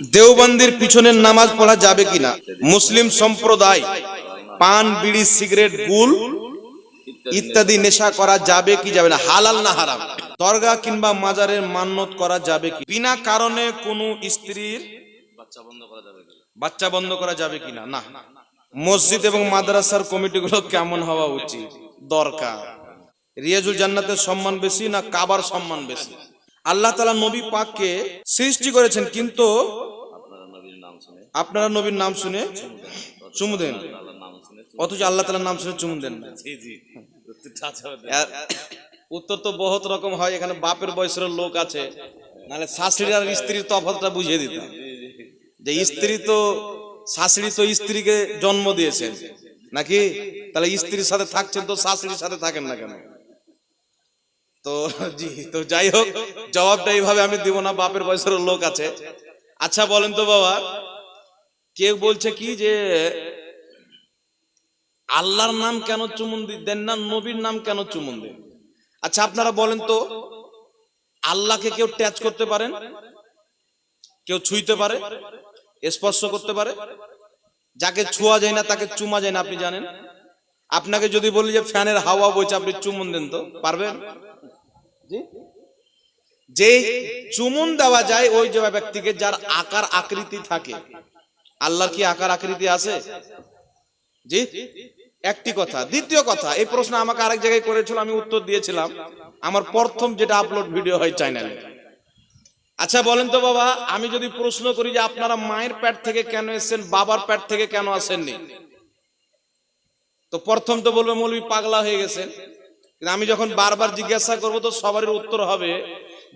দেওবন্দির পিছনের নামাজ পড়া যাবে কিনা? মুসলিম সম্প্রদায়, পান, বিড়ি, সিগারেট, গুল ইত্যাদি নেশা করা যাবে কি যাবে না? হালাল না হারাম? দরগা কিংবা মাজারের মান্যত করা যাবে কি? বিনা কারণে কোনো স্ত্রীর বাচ্চা বন্ধ করা যাবে কিনা? না। মসজিদ এবং মাদ্রাসার কমিটিগুলো কেমন হওয়া উচিত? দরকার। রিয়াজুল জান্নাতের সম্মান বেশি না কাবার সম্মান বেশি? আল্লাহ তালা নবী পাককে সৃষ্টি করেছেন কিন্তু আপনারা নবীর নাম শুনে চুমু দেন। অথচ আল্লাহ তালার নাম শুনে চুমু দেন উত্তর তো বহুত রকম হয় এখানে বাপের বয়সের লোক আছে নাহলে শাশুড়ি আর স্ত্রীর তফাতটা বুঝিয়ে দিতাম যে স্ত্রী তো শাশুড়ি তো স্ত্রীকে জন্ম দিয়েছেন। নাকি? তাহলে স্ত্রীর সাথে থাকছেন তো শাশুড়ির সাথে থাকেন না কেন? তো জি, তো যাই হোক, জবাবটা এইভাবে আমি দিব না, বাপের বয়সের লোক আছে। আচ্ছা বলেন তো বাবা কেউ বলছে কি যে আল্লাহর নাম কেন চুমুন দেন না, নবীর নাম কেন চুমুন দেন? আচ্ছা আপনারা বলেন তো, আল্লাহকে কেউ ট্যাচ করতে পারেন? কেউ ছুঁইতে পারে? স্পর্শ করতে পারে? যাকে ছোঁয়া যায় না, তাকে চুমা যায় না, আপনি জানেন? আপনাকে যদি বলি যে ফ্যানের হাওয়া বইছে, আপনি চুমুন দেন তো, পারবেন? যে চুমুন দেওয়া যায় ওই যে ব্যক্তিকে যার আকার আকৃতি থাকে। আল্লাহর কি আকার আকৃতি আছে? জি? একটি কথা। দ্বিতীয় কথা, এই প্রশ্ন আমাকে আরেক জায়গায় করেছিল, আমি উত্তর দিয়েছিলাম। আমার প্রথম যেটা আপলোড ভিডিও হয় চ্যানেলে আচ্ছা বলেন তো বাবা, আমি যদি প্রশ্ন করি যে আপনারা মায়ের পেট থেকে কেন এসেছেন, বাবার প্যাট থেকে কেন আসেননি? তো প্রথম তো বলবে, মৌলবি পাগলা হয়ে গেছেন। আমি যখন বারবার জিজ্ঞাসা করব তো সবারই উত্তর হবে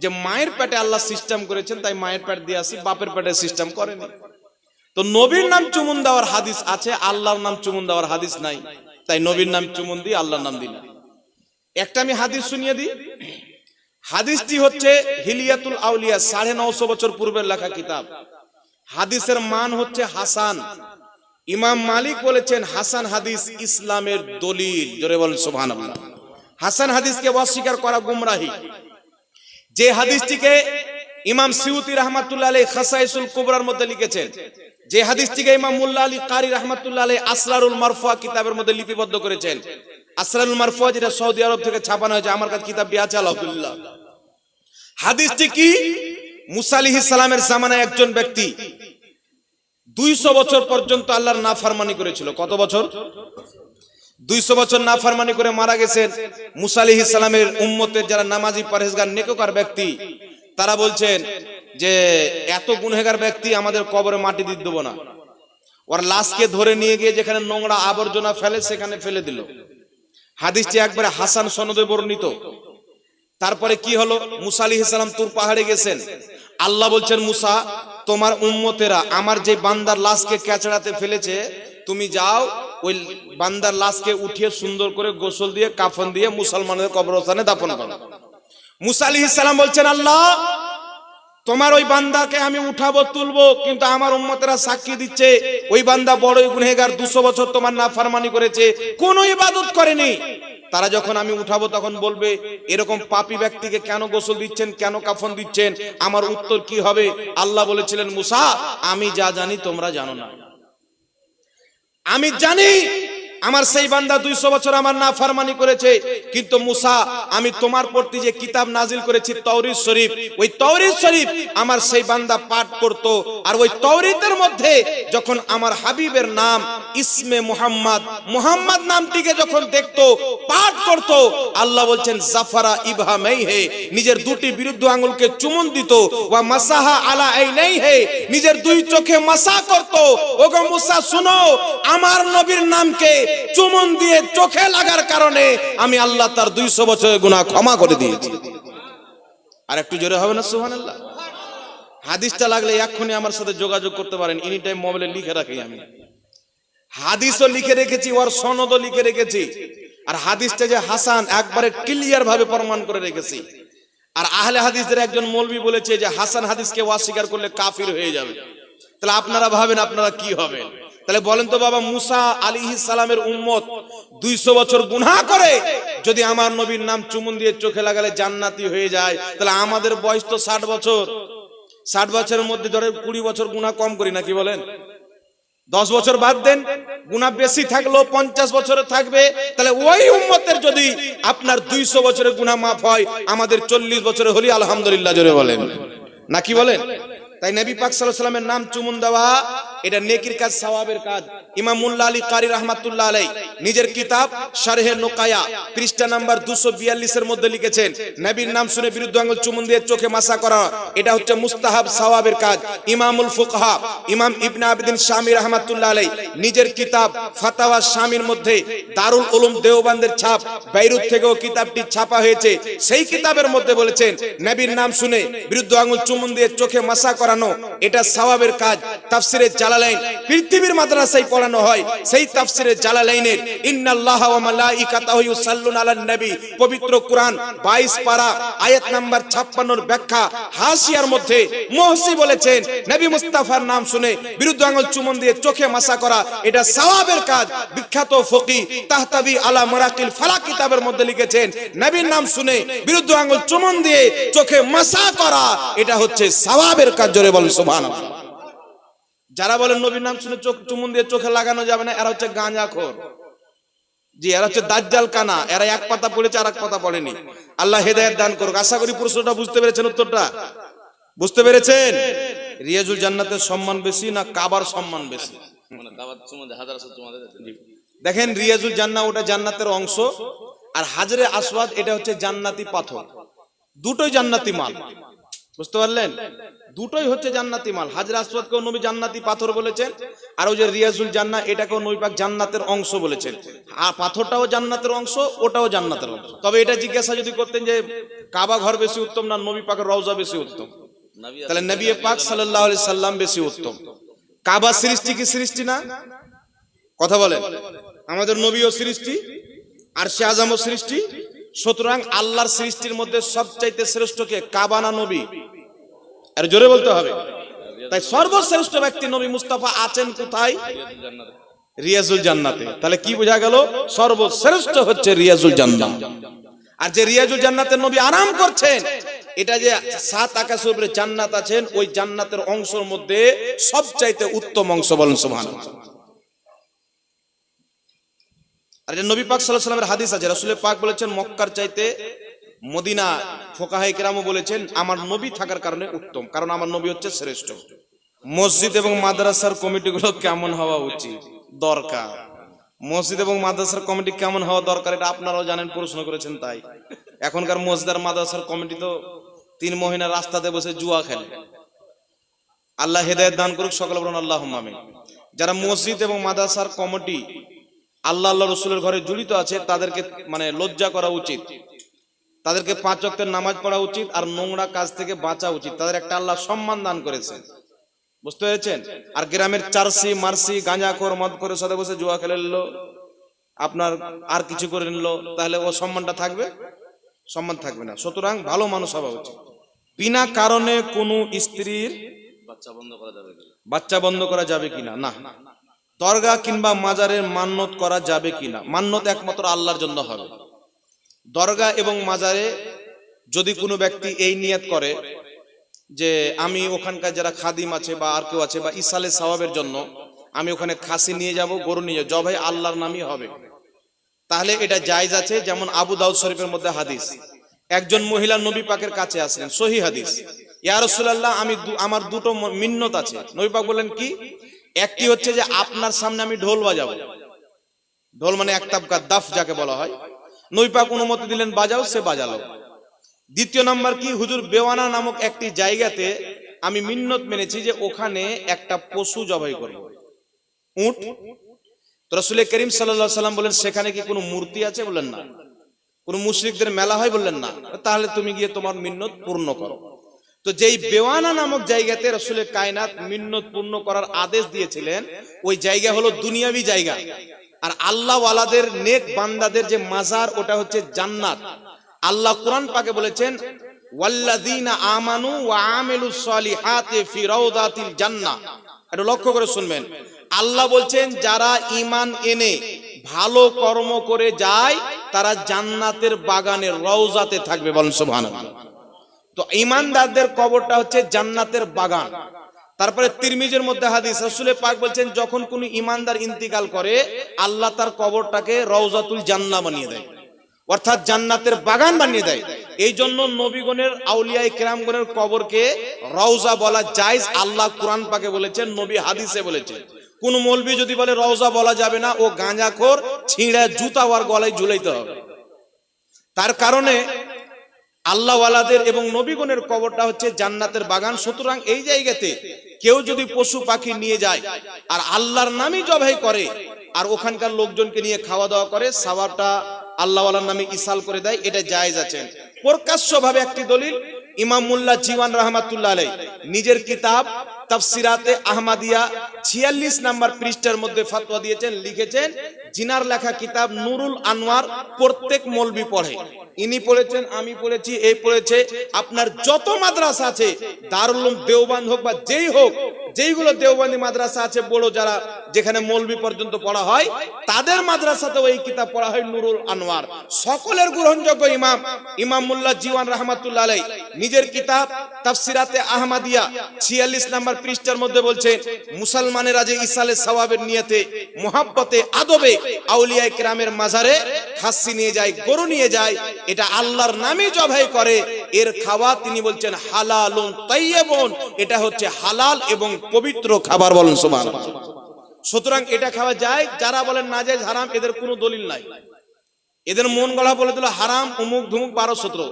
যে মায়ের পেটে আল্লাহ সিস্টেম করেছেন, তাই মায়ের পেট দিয়ে আসি, বাপের পেটে সিস্টেম করেনি। তো নবীর নাম চুমুন দেওয়ার হাদিস আছে, আল্লাহর নাম চুমুন দেওয়ার হাদিস নাই, তাই নবীর নাম চুমুন দিই আল্লাহর নাম না একটা আমি হাদিস শুনিয়ে দিই। হাদিসটি হচ্ছে হিলিয়াতুল আউলিয়া, সাড়ে নশো বছর পূর্বের লেখা কিতাব। হাদিসের মান হচ্ছে হাসান। ইমাম মালিক বলেছেন, হাসান হাদিস ইসলামের দলিল। জোরে বলেন, সুবহানাল্লাহ। হাসান হাদিসকে অস্বীকার করা গুমরাহি। যে হাদিসটিকে ইমাম সিউতি রহমাতুল্লাহ আলী খাসাইসুল কুবরার মধ্যে লিখেছেন, যে হাদিসটিকে ইমাম মুল্লা আলী কারি রহমাতুল্লাহ আলী আসরারুল মারফুয়া কিতাবের মধ্যে লিপিবদ্ধ করেছেন। আসরারুল মারফুয়া যেটা সৌদি আরব থেকে ছাপানো হয়েছে, আমার কাছে কিতাবটি আছে, আলহামদুলিল্লাহ। হাদিসটি কি? মুসা আলাইহিস সালামের জামানায় একজন ব্যক্তি দুইশো বছর পর্যন্ত আল্লাহর নাফরমানি করেছিল। কত বছর? দুইশো বছর নাফরমানি করে মারা গেছেন মুসা আলাইহিস সালামের উম্মতের যারা নামাজি পরহেজগার, নেককার ব্যক্তি, তারা বলছেন যে এত গুনহেগার ব্যক্তি আমাদের কবরে মাটি দিতে দেবো না। ওর লাশকে ধরে নিয়ে গিয়ে যেখানে নোংরা আবর্জনা ফেলে সেখানে ফেলে দিল। হাদিসটি একবারে হাসান সনদে বর্ণিত। তারপরে কি হলো? মুসা আলী ইসলাম তুর পাহাড়ে গেছেন। আল্লাহ বলছেন, মুসা, তোমার উম্মতেরা আমার যে বান্দার লাশকে ক্যাচড়াতে ফেলেছে, তুমি যাও ওই বান্দার লাশকে উঠিয়ে সুন্দর করে গোসল দিয়ে, কাফন দিয়ে মুসলমানের কবরস্থানে দাফন করো। মুসা আলী ইসলাম বলছেন, আল্লাহ, তোমার ওই বান্দাকে আমি উঠাবো, তুলবো, কিন্তু আমার উম্মতেরা সাক্ষী দিচ্ছে, ওই বান্দা বড়ই গুনহেগার, দুশো বছর তোমার না ফারমানি করেছে, কোন ইবাদত করেনি। তারা যখন আমি উঠাবো, তখন বলবে, এরকম পাপি ব্যক্তিকে কেন গোসল দিচ্ছেন, কেন কাফন দিচ্ছেন? আমার উত্তর কি হবে? আল্লাহ বলেছিলেন, মুসা, আমি যা জানি তোমরা জানো না। আমি জানি আমার সেই বান্দা দুইশো বছর আমার না ফারমানি করেছে। কিন্তু মুসা, আমি তোমার প্রতি যে কিতাব নাজিল করেছি তৌরিদ শরীফ, ওই তৌরিদ শরীফ আমার সেই বান্দা পাঠ করত। আর ওই তৌরিদের মধ্যে যখন আমার হাবিবের নাম ইসমে মুহাম্মদ মুহাম্মদ নামটিকে যখন দেখতো, পাঠ করত, আল্লাহ বলছেন, জাফারা ইবহা মেই হে নিজের দুটি বিরুদ্ধ আঙ্গুলকে চুমন দিত। ওয়া মাসাহা আলা এই নেই হে নিজের দুই চোখে মাসা করত। ওগো মুসা, শুনো, আমার নবীর নামকে চুমন দিয়ে চোখে লাগার কারণে আমি আল্লাহ তার দুইশো বছরের গুনাহ ক্ষমা করে দিয়েছি। আর একটু জোরে হবে না, সুবহানাল্লাহ? হাদিসটা লাগলে এক্ষুনি আমার সাথে যোগাযোগ করতে পারেন। এনি টাইম মোবাইলে লিখে রাখি আমি। হাদিসও লিখে রেখেছি, ওর সনদও লিখে রেখেছি। আর হাদিসটা যে হাসান একবারে ক্লিয়ার ভাবে প্রমাণ করে রেখেছি। আর আহলে হাদিসদের একজন মৌলবি বলেছে যে হাসান হাদিসকে অস্বীকার করলে কাফির হয়ে যাবে। তাহলে আপনারা ভাবেন, আপনারা কি হবে তাহলে বলেন তো বাবা, মুসা আলী সালামের উম্মত দুইশো বছর গুনাহ করে যদি আমার নবীর নাম চুমুন দিয়ে চোখে লাগালে জান্নাতি হয়ে যায়, তাহলে আমাদের বয়স তো ষাট বছর। ষাট বছরের মধ্যে ধরে কুড়ি বছর গুণা কম করি নাকি বলেন? দশ বছর বাদ দেন গুণা বেশি থাকল পঞ্চাশ বছরে থাকবে, তাহলে ওই উম্মতের যদি আপনার দুইশো বছরের গুণা মাফ হয়, আমাদের চল্লিশ বছরে হলি আলহামদুলিল্লাহ, জোরে বলেন। নাকি বলেন? তাই নবী পাক সাল্লামের নাম চুমুন দেওয়া এটা নেকির কাজ, সওয়াবের কাজ। ইমাম মুল্লা আলী কারি রহমাতুল্লাহ আলাই নিজের কিতাব শারহে নোকায়া, পৃষ্ঠা নাম্বার 242 এর মধ্যে লিখেছেন, নবীর নাম শুনে বিরুদ্ধ আঙ্গুল চুমুন দিয়ে চোখে মাসা করা, এটা হচ্ছে মুস্তাহাব সওয়াবের কাজ। ইমামুল ফুকহা, ইমাম ইবনে আবিদিন শামী রহমাতুল্লাহ আলাই নিজের কিতাব ফাতাওয়া শামীর মধ্যে দারুল উলুম দেওবন্দের ছাপ, বাইরুত থেকেও কিতাবটি ছাপা হয়েছে। সেই কিতাবের মধ্যে বলেছেন, নবীর নাম শুনে বিরুদ্ধ আঙ্গুল চুমুন দিয়ে চোখে মাসা করানো, এটা সওয়াবের কাজ। তাফসিরে জালালাইন। পৃথিবীর মাদ্রাসায় পড়ানো হয় সেই তাফসিরে জালালাইনের। ইন্নাল্লাহ ওয়া মালাইকাতাহু ইউসাল্লুনা আলান নবী। পবিত্র কোরআন 22 পারা, আয়াত নাম্বার 56 এর ব্যাখ্যা। হাসিয়ার মধ্যে মুহসি বলেছেন, নবী মুস্তাফার নাম শুনে বিরুদ্ধ আঙ্গুল চুমন দিয়ে চোখে মাসা করা, এটা সওয়াবের কাজ। বিখ্যাত ফকি তাহতাবি আলা মারাকিল ফালাক কিতাবের মধ্যে লিখেছেন, নবীর নাম শুনে বিরুদ্ধ আঙ্গুল চুমন দিয়ে চোখে মাসা করা, এটা হচ্ছে সওয়াবের কাজ। জোরে বলেন, সুবহানাল্লাহ। যারা বলেন নবীর নাম শুনে চোখ চুমুন দিয়ে চোখে লাগানো যাবে না, এরা হচ্ছে গাঁজাখোর। জি, এরা হচ্ছে দাজ্জাল কানা, এরা এক পাতা পড়েছে আর এক পাতা পড়েনি। আল্লাহ হেদায়েত দান করুক। আশা করি প্রশ্নটা বুঝতে পেরেছেন উত্তরটা? বুঝতে পেরেছেন? রিয়াজুল জান্নাতের সম্মান বেশি না কাবার সম্মান বেশি? দেখেন, রিয়াজুল জান্না ওটা জান্নাতের অংশ, আর হাজরে আসওয়াদ এটা হচ্ছে জান্নাতি পাথর। দুটোই জান্নাতি মাল। বুঝতে পারলেন? দুটোই হচ্ছে জান্নাতি মাল। হাজরে আসওয়াদকেও নবী জান্নাতি পাথর বলেছেন, আর ওই যে রিয়াজুল জান্না এটাকেও নবী পাক জান্নাতের অংশ বলেছেন। আর পাথরটাও জান্নাতের অংশ, ওটাও জান্নাতের অংশ। তবে এটা জিজ্ঞাসা যদি করতেন যে, কাবা ঘর বেশি উত্তম না নবী পাকের রওজা বেশি উত্তম? তাহলে নবী পাক সাল্লাল্লাহু আলাইহি সাল্লাম বেশি উত্তম। কাবা সৃষ্টি কি সৃষ্টি না? কথা বলেন। আমাদের নবীও সৃষ্টি, আর সে আজমও সৃষ্টি সুতরাং আল্লাহর সৃষ্টির মধ্যে সবচাইতে শ্রেষ্ঠ কে? কাবা না নবী? আর জোরে বলতে হবে। তাই সর্বশ্রেষ্ঠ ব্যক্তি নবী মুস্তাফা আছেন কোথায়? রিয়াজুল জান্নাতে। তাহলে কি বোঝা গেল? সর্বশ্রেষ্ঠ হচ্ছে রিয়াজুল জান্নাত। আর যে রিয়াজুল জান্নাতের নবী আরাম করছেন, এটা যে সাত আকাশের উপরে জান্নাত আছেন, ওই জান্নাতের অংশের মধ্যে সবচাইতে উত্তম অংশ বলেন সুবহানাল্লাহ। আর এটা নবী পাক আলাইহি সাল্লামের হাদিস আছে। রাসূলের পাক বলেছেন, মক্কার চাইতে মদিনা ফোকাহায়ে কেরামও বলেছেন, আমার নবী থাকার কারণে উত্তম। কারণ আমার নবী হচ্ছে শ্রেষ্ঠ। মসজিদ এবং মাদ্রাসার কমিটিগুলো কেমন হওয়া উচিত? দরকার। মসজিদ এবং মাদ্রাসার কমিটি কেমন হওয়া দরকার, এটা আপনারাও জানেন, প্রশ্ন করেছেন তাই। এখনকার মসজিদ আর মাদ্রাসার কমিটি তো তিন মহিনা রাস্তাতে বসে জুয়া খেলে। আল্লাহ হেদায়ত দান করুক সকল বলুন আল্লাহ যারা মসজিদ এবং মাদ্রাসার কমিটি আল্লাহ আল্লাহ রসুলের ঘরে জড়িত আছে তাদেরকে মানে লজ্জা করা উচিত। তাদেরকে পাঁচ ওয়াক্তের নামাজ পড়া উচিত আর নোংরা কাজ থেকে বাঁচা উচিত। তাদের একটা আল্লাহ সম্মান দান করেছেন। বুঝতে পেরেছেন? আর গ্রামের চারসি মারসি গাঁজা খোর মদ করে সাথে বসে জুয়া খেলে নিল। আপনার আর কিছু করে নিল তাহলে ও সম্মানটা থাকবে? সম্মান থাকবে না। সুতরাং ভালো মানুষ হওয়া উচিত। বিনা কারণে কোনো স্ত্রীর বাচ্চা বন্ধ করা যাবে? বাচ্চা বন্ধ করা যাবে কিনা? না। দরগা কিংবা মাজারের মান্যত করা যাবে কিনা? মান্যত একমাত্র আল্লাহর জন্য হবে। দরগা এবং মাজারে যদি কোনো ব্যক্তি এই নিয়াত করে যে আমি ওখানকার যারা খাদিম আছে বা আর কেউ আছে বা ইসালে সওয়াবের জন্য আমি ওখানে খাসি নিয়ে যাব, গরু নিয়ে যাব জবাই আল্লাহর নামই হবে। তাহলে এটা জায়জ আছে, যেমন আবু দাউদ শরীফের মধ্যে হাদিস। একজন মহিলা নবী পাকের কাছে আসলেন, সহি হাদিস। ইয়া রাসূলুল্লাহ, আমি আমার দুটো মিন্নত আছে। নবী পাক বললেন, কি? একটি হচ্ছে যে আপনার সামনে আমি ঢোল বাজাবো। ঢোল মানে এক তাবকা দাফ যাকে বলা হয়। নবী পাক অনুমতি দিলেন, বাজাও, সে বাজালো। দ্বিতীয় নাম্বার কি? হুজুর, বেওয়ানা নামক একটি জায়গাতে আমি মিন্নত মেনেছি যে ওখানে একটা পশু জবাই করব। উট? তো রসুল করিম সাল্লাহ সাল্লাম বলেন, সেখানে কি কোনো মূর্তি আছে? বললেন, না। কোনো মুশরিকদের মেলা হয়? বললেন, না। তাহলে তুমি গিয়ে তোমার মিন্নত পূর্ণ করো। তো যেই বেওয়ানা নামক জায়গাতে রসুলের কায়নাত মিন্নত পূর্ণ করার আদেশ দিয়েছিলেন, ওই জায়গা হলো দুনিয়াবি জায়গা। আর আল্লাহ ওয়ালাদের নেক বান্দাদের যে মাজার, ওটা হচ্ছে জান্নাত। আল্লাহ কোরআন পাকে বলেছেন, ওয়াল্লাযীনা আমানু ওয়া আমিলুস সলিহাতি ফি রাউদাতিল জান্নাহ। এটা লক্ষ্য করে শুনবেন। আল্লাহ বলছেন, যারা ঈমান এনে ভালো কর্ম করে যায়, তারা জান্নাতের বাগানের রওজাতে থাকবে বলেন সুবহানাল্লাহ। তো ইমানদারদের কবরটা হচ্ছে জান্নাতের বাগান। তারপরে তিরমিজের মধ্যে হাদিস রাসূলে পাক বলছেন, যখন কোন ইমানদার ইন্তিকাল করে, আল্লাহ তার কবরটাকে রওজাতুল জান্নাহ বানিয়ে দেয়। অর্থাৎ জান্নাতের বাগান বানিয়ে দেয়। এই জন্য নবীগণের আউলিয়াই কেরামগণের কবরকে রওজা বলা জায়েজ। আল্লাহ কোরআন পাকে বলেছেন, নবী হাদিসে বলেছেন কোন মৌলবি যদি বলে, রওজা বলা যাবে না, ও গাঁজাখোর, ছিঁড়া জুতা ওয়ার গলায় ঝুলাইতে হবে। তার কারণে আল্লাহওয়ালাদের এবং নবীগণের কবরটা হচ্ছে জান্নাতের বাগান। সুতরাং এই জায়গাতে কেউ যদি পশু পাখি নিয়ে যায় আর আল্লাহর নামই জবাই করে আর ওখানকার লোকজনকে নিয়ে খাওয়া দাওয়া করে সাবাবটা আল্লাহওয়ালার নামে ইসাল করে দেয়, এটা জায়েজ আছেন প্রকাশ্যভাবে একটি দলিল, ইমামুল্লাহ জীবান রহমাতুল্লাহ আলাই নিজের কিতাব তাফসিরাতে আহমাদিয়া ছিয়াল্লিশ নাম্বার পৃষ্ঠার মধ্যে ফাতোয়া দিয়েছেন, লিখেছেন, জিনার লেখা কিতাব নুরুল আনোয়ার প্রত্যেক মলবি পড়ে। ইনি পড়েছেন, আমি পড়েছি এই পড়েছে, আপনার যত মাদ্রাসা আছে, দারুল দেওবান হোক বা যেই হোক, যেইগুলো দেওবান্দি মাদ্রাসা আছে, বড় যারা যেখানে মৌলবি পর্যন্ত পড়া হয়, তাদের মাদ্রাসাতেও এই কিতাব পড়া হয় নুরুল আনোয়ার সকলের গ্রহণযোগ্য ইমাম ইমাম মুল্লাহ জীওয়ান রহমাতুল্লাহ নিজের কিতাব তাফসিরাতে আহমাদিয়া ছিয়াল্লিশ নাম্বার পৃষ্ঠার মধ্যে বলছে, মুসলমানেরা যে ইসালে সওয়াবের নিয়তে, মোহাব্বতে, আদবে আউলিয়ায়ে কেরামের মাজারে খাসি নিয়ে যায়, গরু নিয়ে যায়, এটা আল্লাহর নামে জবাই করে, এর খাওয়া তিনি বলছেন হালালুন তাইয়্যিবুন, এটা হচ্ছে হালাল এবং পবিত্র খাবার বলেন, সুবহানাল্লাহ। সুতরাং এটা খাওয়া যায়, যারা বলেন না যায় হারাম, এদের কোনো দলিল নাই। এদের মন গড়া বলে দিল, হারাম, উমুক ধুমুক বারো সতেরো।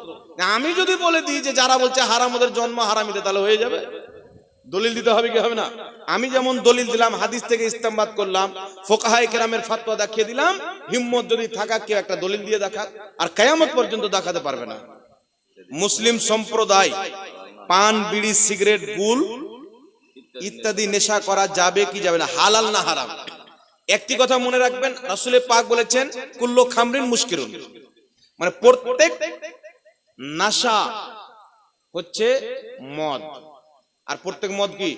আমি যদি বলে দিই যে যারা বলছে হারাম, ওদের জন্ম হারামিতে, তাহলে হয়ে যাবে। দলিল দিতে হবে কি হবে না? আমি যেমন দলিল দিলাম, হাদিস থেকে ইস্তেমবাদ করলাম, ফোকাহাই কেরামের ফাতোয়া দেখিয়ে দিলাম, হিম্মত যদি থাকা কেউ একটা দলিল দিয়ে দেখা আর কায়ামত পর্যন্ত দেখাতে পারবে না। মুসলিম সম্প্রদায়, পান, বিড়ি, সিগারেট, গুল ইত্যাদি নেশা করা যাবে কি যাবে না? হালাল না হারাম? একটি কথা মনে রাখবেন রাসূলে পাক বলেছেন, কুল্লো খামরিন মুশকিরুন মানে প্রত্যেক নাশা হচ্ছে মদ। আর প্রত্যেক মদ কি?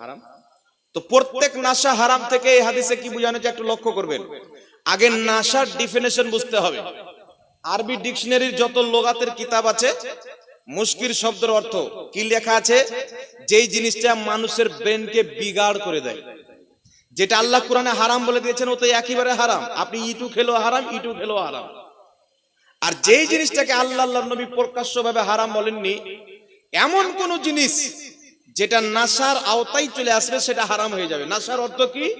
হারাম। তো প্রত্যেক নাশা হারাম থেকে এই হাদিসে কি বোঝানো হচ্ছে একটু লক্ষ্য করবেন। আগে নাশার ডিফিনেশন বুঝতে হবে। আরবি ডিকশনারির যত লোগাতের কিতাব আছে মুশকির শব্দের অর্থ কি লেখা আছে? যেই জিনিসটা মানুষের ব্রেনকে বিগাড় করে দেয়। যেটা আল্লাহ কোরআনে হারাম বলে দিয়েছেন, ও তো একেবারে হারাম। আপনি ইটু খেলো হারাম, ইটু খেলো হারাম। আর যেই জিনিসটাকে আল্লাহ আল্লাহ নবী প্রকাশ্যভাবে হারাম বলেননি এমন কোন জিনিস যেটা নাসার আওতায় চলে আসবে সেটা হারাম হয়ে যাবে। নাসার অর্থ কি?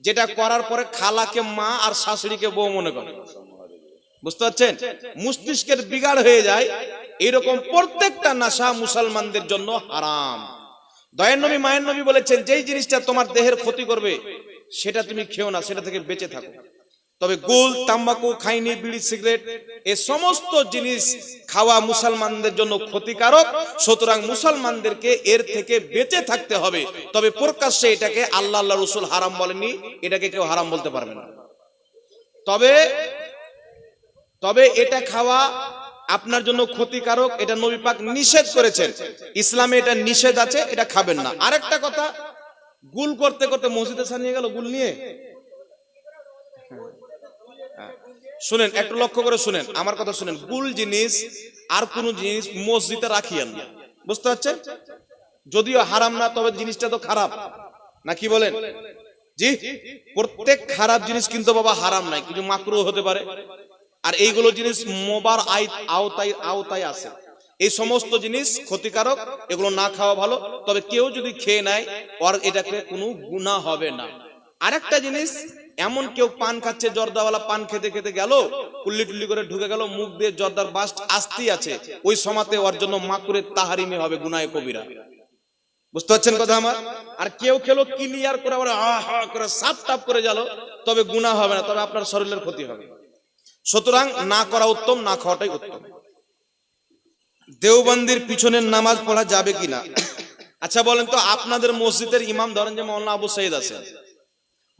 যেটা করার পরে খালাকে মা আর শাশুড়িকে বউ মনে করে। বুঝতে পারছেন? মস্তিষ্কের বিগাড় হয়ে যায়। এরকম প্রত্যেকটা নাশা মুসলমানদের জন্য হারাম। দয়ের নবী, মায়ের নবী বলেছেন, যেই জিনিসটা তোমার দেহের ক্ষতি করবে, সেটা তুমি খেও না, সেটা থেকে বেঁচে থাকো। তবে গোল তাম্বাকু খাইনি বিড়ি সিগারেট এ সমস্ত জিনিস খাওয়া মুসলমানদের জন্য ক্ষতিকারক। সুতরাং মুসলমানদেরকে এর থেকে বেঁচে থাকতে হবে। তবে প্রকাশ্যে এটাকে আল্লাহ আল্লাহ রসুল হারাম বলেনি এটাকে কেউ হারাম বলতে পারবে না। তবে তবে এটা খাওয়া আপনার জন্য ক্ষতিকারক। এটা নবী পাক নিষেধ করেছেন। ইসলামে এটা নিষেধ আছে এটা খাবেন না। আরেকটা কথা গুল করতে করতে মসজিদে সা নিয়ে গেল গুল নিয়ে হ্যাঁ। শুনেন, একটু লক্ষ্য করে শুনেন, আমার কথা শুনেন। গুল জিনিস আর কোন জিনিস মসজিদে রাখিয়েন বুঝতে পারছেন? যদিও হারাম না, তবে জিনিসটা তো খারাপ। না কি বলেন? জি? প্রত্যেক খারাপ জিনিস কিন্তু বাবা হারাম নাই কিছু মাকরু হতে পারে। আর এইগুলো জিনিস মোবার আওতায় আওতায় আছে। এই সমস্ত জিনিস ক্ষতিকারক, এগুলো না খাওয়া ভালো। তবে কেউ যদি খেয়ে নেয় এটাকে কোনো গুণা হবে না। আরেকটা জিনিস এমন কেউ পান খাচ্ছে, জর্দাওয়ালা পান খেতে খেতে গেল, কুল্লি টুল্লি করে ঢুকে গেল, মুখ দিয়ে জর্দার বাস্ট আসতেই আছে। ওই সমাতে ওর জন্য মাকুরের তাহারিমে হবে গুনায় কবিরা। বুঝতে পারছেন কথা আমার? আর কেউ খেলো, ক্লিয়ার করে আবার হা করে সাপ টাপ করে গেল, তবে গুনাহ হবে না, তবে আপনার শরীরের ক্ষতি হবে। সুতরাং না করা উত্তম, না খাওয়াটাই উত্তম। দেওবন্দির পিছনের নামাজ পড়া যাবে কিনা? আচ্ছা বলেন তো, আপনাদের মসজিদের ইমাম ধরেন যে মাওলানা আবু সঈদ আছে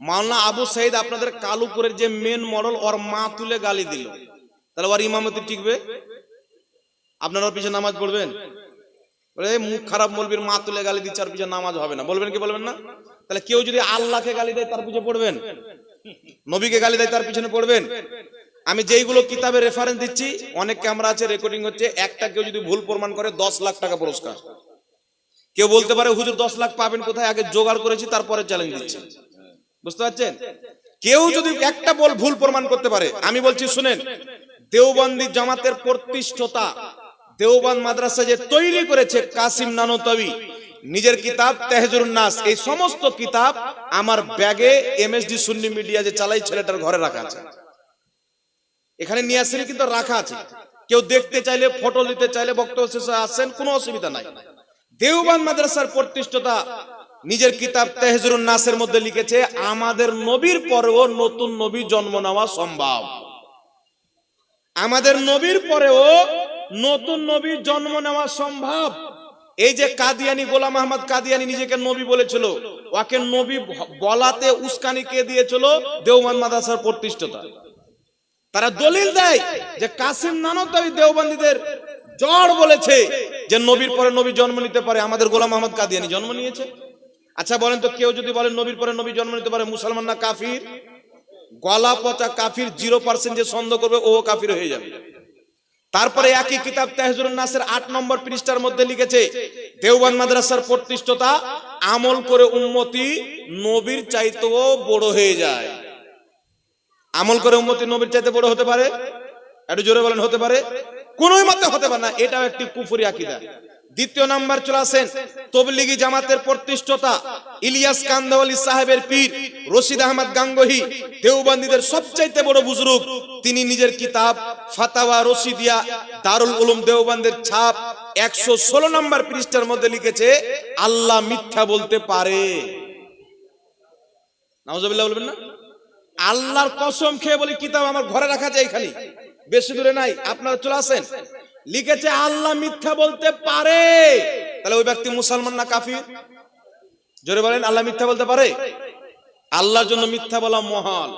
মাওলানা আবু সাইদ আপনাদের কালুপুরের যে মেন মডেল ওর মা তুলে গালি দিল। তাহলে ওর ইমামতি টিকবে? আপনারা ওর পিছনে নামাজ পড়বেন? মুখ খারাপ মলবির মা তুলে গালি দিচ্ছে, আর পিছনে নামাজ হবে না। বলবেন কি বলবেন না? তাহলে কেউ যদি আল্লাহকে গালি দেয়, তার পিছনে পড়বেন? নবীকে গালি দেয়, তার পিছনে পড়বেন? আমি যেইগুলো কিতাবে রেফারেন্স দিচ্ছি, অনেক ক্যামেরা আছে রেকর্ডিং হচ্ছে, একটা কেউ যদি ভুল প্রমাণ করে, দশ লাখ টাকা পুরস্কার। কেউ বলতে পারে, হুজুর, দশ লাখ পাবেন কোথায়? আগে জোগাড় করেছি, তারপরে চ্যালেঞ্জ দিচ্ছি। বুঝতে পারছেন? কেউ যদি একটা বল ভুল প্রমাণ করতে পারে আমি বলছি শুনেন দেওবন্দি জামাতের প্রতিষ্ঠতা দেওবান মাদ্রাসা যে তৈরি করেছে কাসিম নানতাবি নিজের কিতাব তেহজুর নাস এই সমস্ত কিতাব আমার ব্যাগে এমএসডি সুন্নি মিডিয়া যে চালাই ছেলেটার ঘরে রাখা আছে। এখানে নিয়ে আসেনি কিন্তু রাখা আছে। কেউ দেখতে চাইলে ফটো নিতে চাইলে বক্তব্য শেষে আসেন কোনো অসুবিধা নাই। দেওবান মাদ্রাসার প্রতিষ্ঠতা নিজের কিতাব তেহজুরুন নাসের মধ্যে লিখেছে, আমাদের নবীর পরেও নতুন নবী জন্ম নেওয়া সম্ভব। আমাদের নবীর পরেও নতুন নবী জন্ম নেওয়া সম্ভব? এই যে কাদিয়ানি গোলাম আহমদ কাদিয়ানি নিজেকে নবী বলেছিল, ওকে নবী বলাতে উস্কানি কে দিয়েছিল? দেওবান মাদ্রাসার প্রতিষ্ঠাতা। তারা দলিল দেয় যে কাসিম নানতাবি দেওবন্দীদের জড় বলেছে যে নবীর পরে নবী জন্ম নিতে পারে। আমাদের গোলাম আহমদ কাদিয়ানি জন্ম নিয়েছে। আচ্ছা বলেন তো কেউ যদি বলেন নবীর পরে নবী জন্ম নিতে পারে মুসলমান না কাফির? গলা পচা কাফির জিরো পার্সেন্ট যে সন্দেহ করবে, ও কাফির হয়ে যাবে। তারপরে একই কিতাব তেহজুর নাসের আট নম্বর পৃষ্ঠার মধ্যে লিখেছে, দেওবান মাদ্রাসার প্রতিষ্ঠতা আমল করে উন্মতি নবীর চাইতেও বড় হয়ে যায়। আমল করে উন্মতি নবীর চাইতে বড় হতে পারে? একটু জোরে বলেন, হতে পারে? কোন মতে হতে পারে না। এটাও একটি কুফুরি আকিদা। দ্বিতীয় নাম্বার চলে আসেন তবলিগি জামাতের প্রতিষ্ঠতা ইলিয়াস কান্দাওয়ালি সাহেবের পীর রশিদ আহমদ গাঙ্গহি, দেওবন্দীদের সবচাইতে বড় বুজরুগ। তিনি নিজের কিতাব ফাতাওয়া রশিদিয়া দারুল উলুম দেওবন্দের ছাপ একশো ষোলো নম্বর পৃষ্ঠার মধ্যে লিখেছে, আল্লাহ মিথ্যা বলতে পারে। বলবেন না? আল্লাহর কসম খেয়ে বলি কিতাব আমার ঘরে রাখা যায় এখানে বেশি দূরে নাই, আপনারা চলে আসেন। লিখেছে, আল্লাহ মিথ্যা বলতে পারে। তাহলে ওই ব্যক্তি মুসলমান না কাফি জোরে বলেন, আল্লাহ মিথ্যা বলতে পারে? আল্লাহর জন্য মিথ্যা বলা মহাল